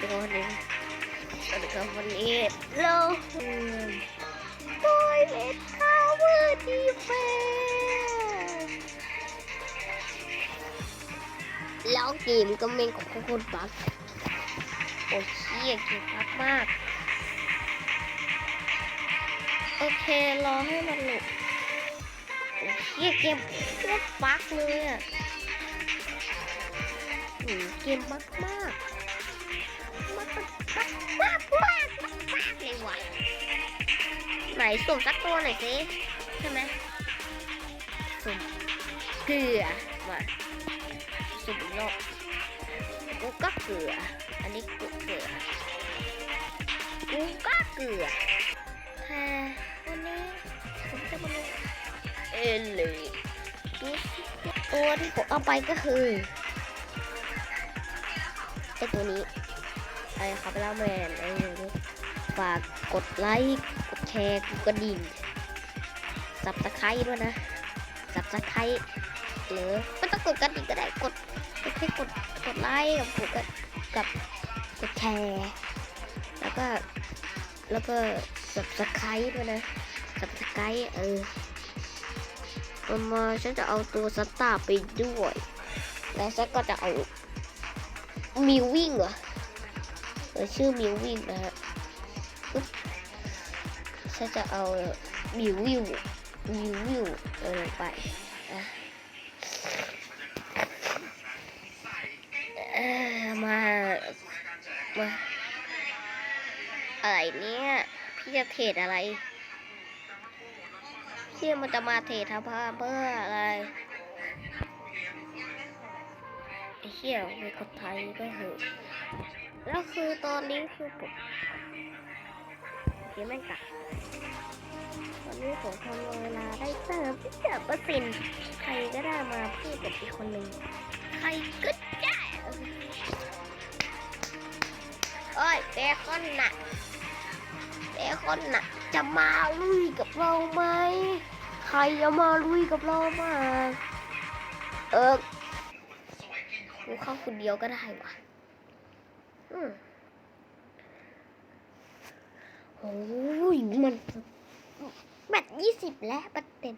ดีครับวันนี้สวัสดีครับวันนี้เราบอยเลดทาวเวอร์ดีเฟแล้วเกมก็เมงของโคตรบักโอ้เชี่ยเกมบักมาก โอเค รอให้มันหลุดโอ้เชี่ยเกมโคตรบักเลยอะอืมเกมมากมากมาก มากมากมากมากมาเลยว่ะไหนสุ่มสักตัวหน่อยสิใช่ไหมสุ่มเกลือมาสุ่มอีกกูก็เกลือ อันนี้กูเกลือกูก็เกลือแต่วันนี้ผมจะมาลงเอลเลยดูสิตัวที่ผมเอาไปก็คือไอตัวนี้ ไอคาเปล่าแมนไอนี่ฝากกดไลค์กดแชร์กดกระดิ่งสับตะไคร้ด้วยนะสับตะไคร้หรือไม่ต้องกดกระดิ่งก็ได้กดกดแค่กดกดไลค์กับกดกับกดแชร์แล้วก็แล้วก็สับตะไคร้ด้วยนะสับตะไคร้เออมาฉันจะเอาตัวสตาร์ไปด้วย แล้วฉันก็จะเอามิววิ่งเหรอ เออชื่อมิววิ่งนะฮะอุ๊บฉันจะเอามิววิวมิววิวเอลงไปอะมา มา อะไรเนี่ย พี่จะเทรดอะไรพี่มันจะมาเทรดทำผ้าเพื่ออะไรไอ้เหี้ยเป็นคนไทยก็เหอะ แล้วคือตอนนี้คือผมเดี๋ยวแม่งกลับตอนนี้ผมทำเวลาได้เติมที่เจ็ดเปอร์เซ็นต์ใครก็ได้มาพูดกับอีกคนหนึ่งใครก็ได้โอ้ยเบคอนน่ะเบคอนน่ะ จะมาลุยกับเราไหมใครจะมาลุยกับเรามา เออกูเข้าคนเดียวก็ได้วะ โอ้ยมันแบตยี่สิบแล้วแบตเต็ม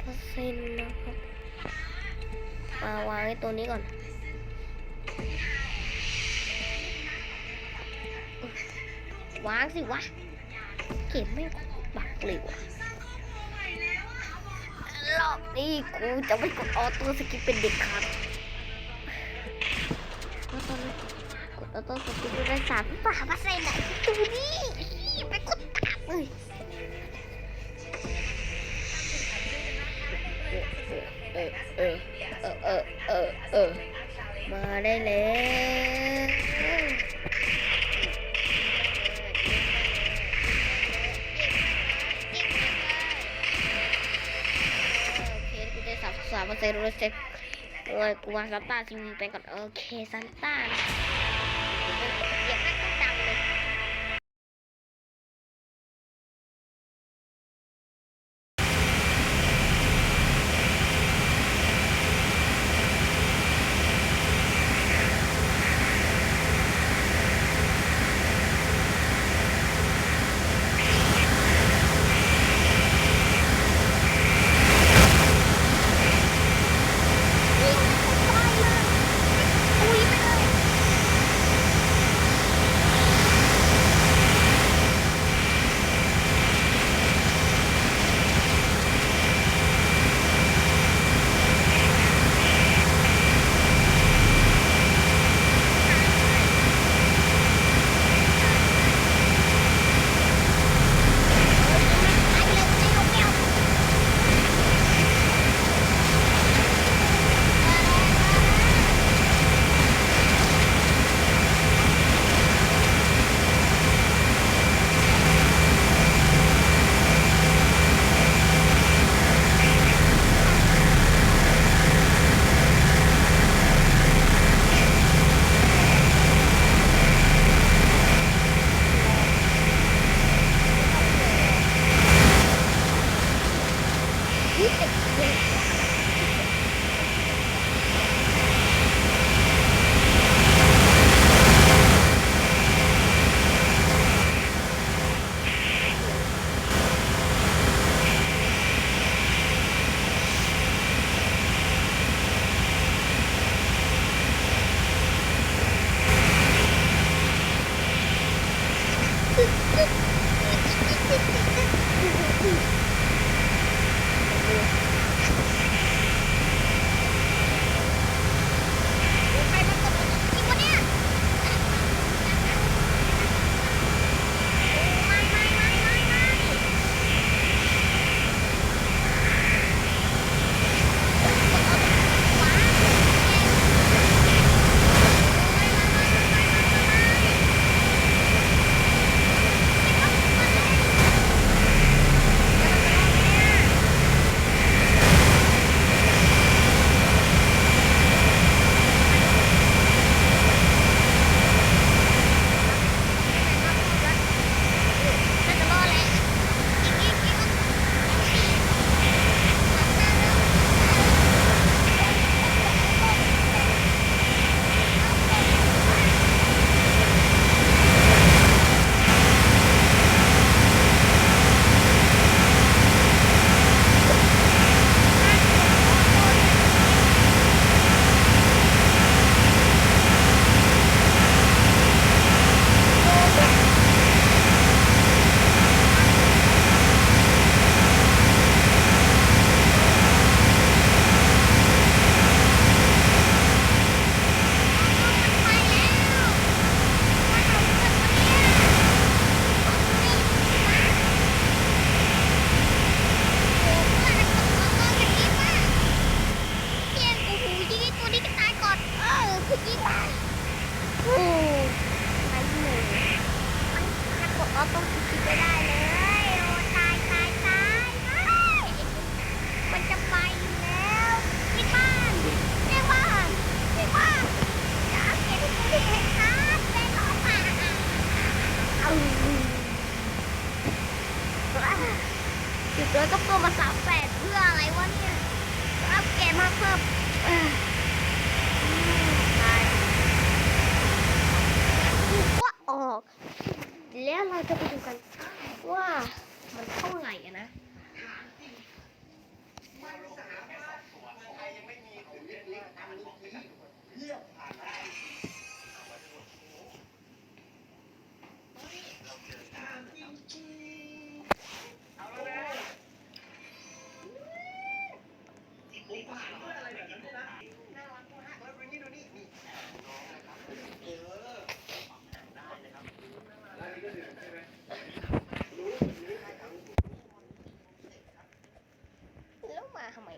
เปอร์เซ็นต์นะครับมาวางไอ้ตัวนี้ก่อนวางสิวะ เก็บไม่บักเลยวะรอบนี้กูจะไม่กดออโต้สกิปเป็นเด็กขาด กดออโต้สกิปได้สามป่าเปอร์เซ็นต์ไหนดูนี่ไปกดตามเลยเออเออเออเออเออเออมาได้แล้วสามาเปอร์เซ็นต์รู้สึกเออกูวางซันต้าทีวีไปก่อนโอเคซันต้านะ Yes, sir. ยิงมาอืมมันหนึ่งมันจะกดออโต้คิดไม่ได้เลยโอ้ตายตายตายไม่มันจะไปอยู่แล้วยิงมันยิงมันยิงมันจะเอาเก็บที่เห็นนะเป็นออกมาเอาจุดเลยก็เพิ่มาสามแปดเพื่ออะไรวะเนี่ยอัปเกรดมาเพิ่มเอ้ยอืมตายถู กว่าออ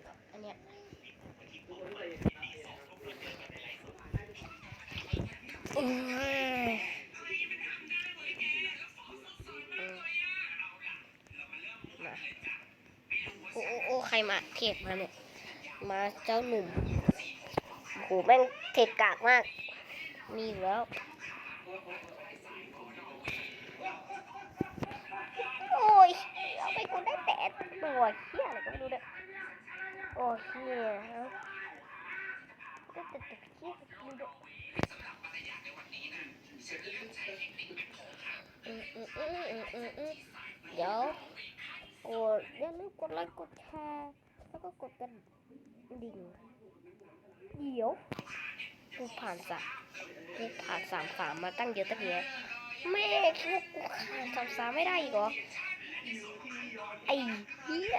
ก่อนอันเนี้ยโอ้ยมาโอ้โอ้โอใครมาเทกมาเนี่ย มาเจ้าหนุ่มโหแม่งเทกกากมาก มีแล้วโอ้ยเอาไปกูได้แต่ตัวเฮียอะไรก็ไม่รู้เนี่ย โอ้เฮียได้แต่ตัวเฮียก็ไม่รู้เนี่ยอืมอืมอืมอืมอืมอืมเดี๋ยวกดอย่าลืมกดไลค์กดแชร์แล้วก็กดกระดิ่งเดี๋ยวกูผ่านสามกูผ่านสามสามมาตั้งเยอะตั้งแยะแม่คิดว่ากูผ่านสามสามไม่ได้อีกเหรอไอ้เหี้ย